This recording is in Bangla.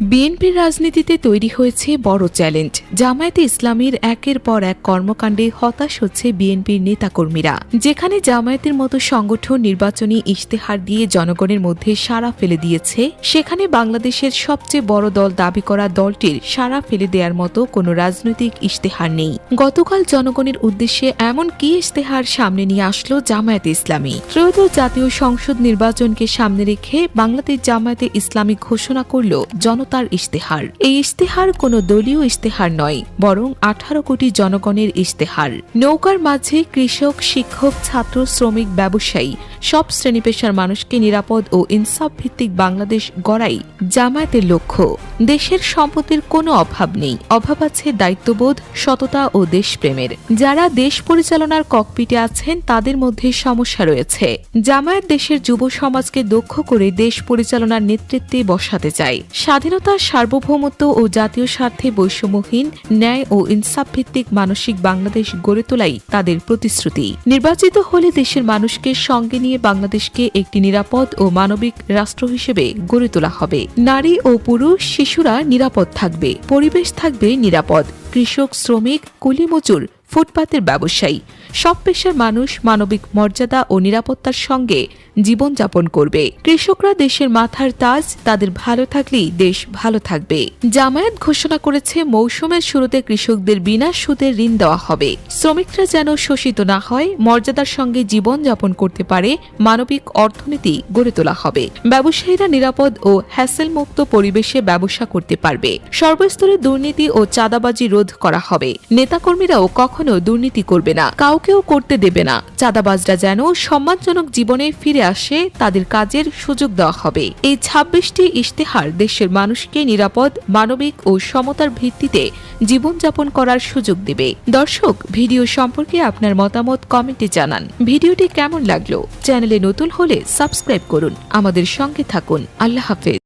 বিএনপির রাজনীতিতে তৈরি হয়েছে বড় চ্যালেঞ্জ। জামায়াতে ইসলামীর একের পর এক কর্মকাণ্ডে হতাশ হচ্ছে বিএনপির নেতাকর্মীরা। যেখানে জামায়াতের মতো সংগঠন নির্বাচনী ইশতেহার দিয়ে জনগণের মধ্যে সাড়া ফেলে দিয়েছে, সেখানে বাংলাদেশের সবচেয়ে বড় দল দাবি করা দলটির সাড়া ফেলে দেওয়ার মতো কোনো রাজনৈতিক ইশতেহার নেই। গতকাল জনগণের উদ্দেশ্যে এমন কি ইশতেহার সামনে নিয়ে আসলো জামায়াতে ইসলামী? ত্রয়োদশ জাতীয় সংসদ নির্বাচনকে সামনে রেখে বাংলাদেশ জামায়াতে ইসলামী ঘোষণা করল জনতার ইশতেহার। এই ইশতেহার কোনো দলীয় ইশতেহার নয়, বরং আঠারো কোটি জনগণের ইশতেহার। নৌকার মাঝে কৃষক, শিক্ষক, ছাত্র, শ্রমিক, ব্যবসায়ী সব শ্রেণি পেশার মানুষকে নিরাপদ ও ইনসাফ ভিত্তিক বাংলাদেশ গড়াই জামায়াতের লক্ষ্য। দেশের সম্পত্তির কোনো অভাব নেই। অভাব আছে দায়িত্ববোধ, সততা ও দেশপ্রেমের। যারা দেশ পরিচালনার ককপিটে আছেন, তাদের মধ্যে সমস্যা রয়েছে। জামায়াত দেশের যুব সমাজকে দক্ষ করে দেশ পরিচালনার নেতৃত্বে বসাতে চায়। স্বাধীনতা সার্বভৌমত্ব ও জাতীয় স্বার্থে বৈষম্যহীন, ন্যায় ও ইনসাফ ভিত্তিক মানসিক বাংলাদেশ গড়ে তোলাই তাদের প্রতিশ্রুতি। নির্বাচিত হলে দেশের মানুষকে সঙ্গে নিয়ে বাংলাদেশকে একটি নিরাপদ ও মানবিক রাষ্ট্র হিসেবে গড়ে তোলা হবে। নারী ও পুরুষ, শিশুরা নিরাপদ থাকবে, পরিবেশ থাকবে নিরাপদ। কৃষক, শ্রমিক, কুলিমজুর ফুটপাতের ব্যবসায়ী। সব পেশার মানুষ মানবিক মর্যাদা ও নিরাপত্তার সঙ্গে জীবনযাপন করবে। কৃষকরা দেশের মাথার তাজ, তাদের ভালো থাকলেই দেশ ভালো থাকবে। জামায়াত ঘোষণা করেছে, মৌসুমের শুরুতে কৃষকদের বিনা সুদের ঋণ দেওয়া হবে। শ্রমিকরা যেন শোষিত না হয়, মর্যাদার সঙ্গে জীবন যাপন করতে পারে, মানবিক অর্থনীতি গড়ে তোলা হবে। ব্যবসায়ীরা নিরাপদ ও হ্যাসেল মুক্ত পরিবেশে ব্যবসা করতে পারবে। সর্বস্তরে দুর্নীতি ও চাঁদাবাজি রোধ করা হবে। নেতাকর্মীরাও কখনো দুর্নীতি করবে না, কাউকেও করতে দেবে না। চাঁদাবাজরা যেন সম্মানজনক জীবনে ফিরে আসে, তাদের কাজের সুযোগ দেওয়া হবে। এই ছাব্বিশটি ইশতেহার দেশের মানুষকে নিরাপদ, মানবিক ও সমতার ভিত্তিতে জীবনযাপন করার সুযোগ দেবে। দর্শক, ভিডিও সম্পর্কে আপনার মতামত কমেন্টে জানান। ভিডিওটি কেমন লাগল? চ্যানেলে নতুন হলে সাবস্ক্রাইব করুন। আমাদের সঙ্গে থাকুন। আল্লাহ হাফেজ।